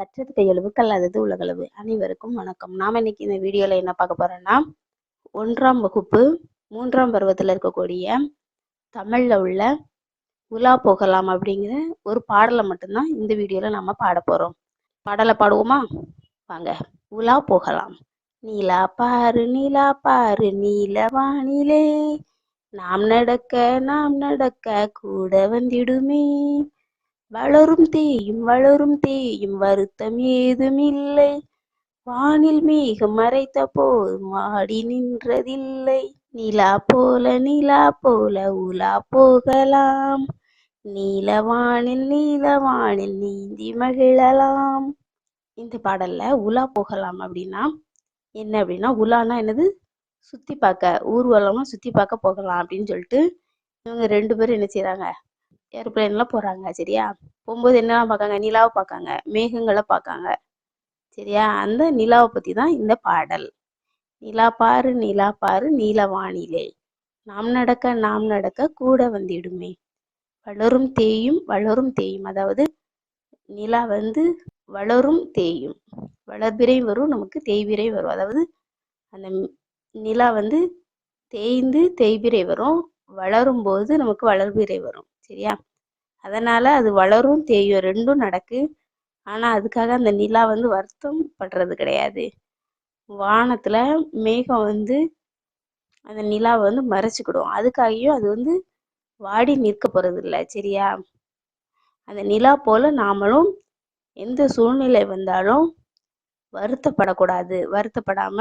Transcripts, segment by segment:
கற்றது கையளவு கல்லாதது உலகளவு அனைவருக்கும் வணக்கம். நாம் இன்னைக்கு இந்த வீடியோவில் என்ன பார்க்க போறோம்னா ஒன்றாம் வகுப்பு மூன்றாம் பருவத்தில் இருக்கக்கூடிய தமிழில் உள்ள உலா போகலாம் அப்படிங்கிற ஒரு பாடலை மட்டும்தான் இந்த வீடியோவில் நம்ம பாட போகிறோம் பாடலை பாடுவோமா? வாங்க. உலா போகலாம். நீலா பாரு நீலா பாரு நீல வானிலே. நாம் நடக்க நாம் நடக்க கூட வந்திடுமே. வளரும் தேயும் வளரும் தேயும் வருத்தம் ஏதுமில்லை. வானில் மேகம் மறைத்த போதும் ஆடி நின்றதில்லை. நிலா போல நிலா போல உலா போகலாம். நீலவானில் நீலவானில் நீந்தி மகிழலாம். இந்த பாடல்ல உலா போகலாம் அப்படின்னா என்ன அப்படின்னா உலானா என்னது? சுத்தி பார்க்க ஊர்வலமா சுத்தி பார்க்க போகலாம் அப்படின்னு சொல்லிட்டு இவங்க ரெண்டு பேரும் என்ன செய்யறாங்க ஏரோப்ளேன்ல போகிறாங்க சரியா? போகும்போது என்னலாம் பார்க்காங்க? நிலாவை பார்க்காங்க மேகங்களை பார்க்காங்க சரியா? அந்த நிலாவை பற்றி தான் இந்த பாடல். நிலா பாரு நிலா பாரு நீல வானிலை. நாம் நடக்க நாம் நடக்க கூட வந்திடுமே. வளரும் தேயும் வளரும் தேயும். அதாவது நிலா வந்து வளரும் தேயும். வளர்பிறை வரும் நமக்கு தேய்பிறை வரும். அதாவது அந்த நிலா வந்து தேய்ந்து தேய்பிறை வரும். வளரும் போது நமக்கு வளர்பிறை வரும். சரியா? அதனால அது வளரும் தேயும். ரெண்டும் நடக்கு. ஆனா அதுக்காக அந்த நிலா வந்து வருத்தம் படுறது கிடையாது. வானத்துல மேகம் வந்து அந்த நிலாவை வந்து மறைச்சிக்கிடும். அதுக்காகியும் அது வந்து வாடி நிற்க போறது இல்லை சரியா? அந்த நிலா போல நாமளும் எந்த சூழ்நிலை வந்தாலும் வருத்தப்படக்கூடாது. வருத்தப்படாம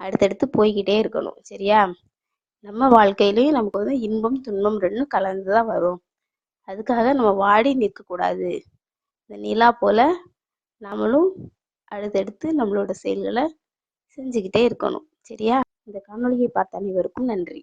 அடுத்தடுத்து போய்கிட்டே இருக்கணும் சரியா? நம்ம வாழ்க்கையிலையும் நமக்கு வந்து இன்பம் துன்பம் ரெண்டும் கலந்து தான் வரும். அதுக்காக நம்ம வாடி நிற்கக்கூடாது. இந்த நிலா போல நம்மளும் அடுத்தடுத்து நம்மளோட செயல்களை செஞ்சுக்கிட்டே இருக்கணும். சரியா? இந்த காணொலியை பார்த்த அனைவருக்கும் நன்றி.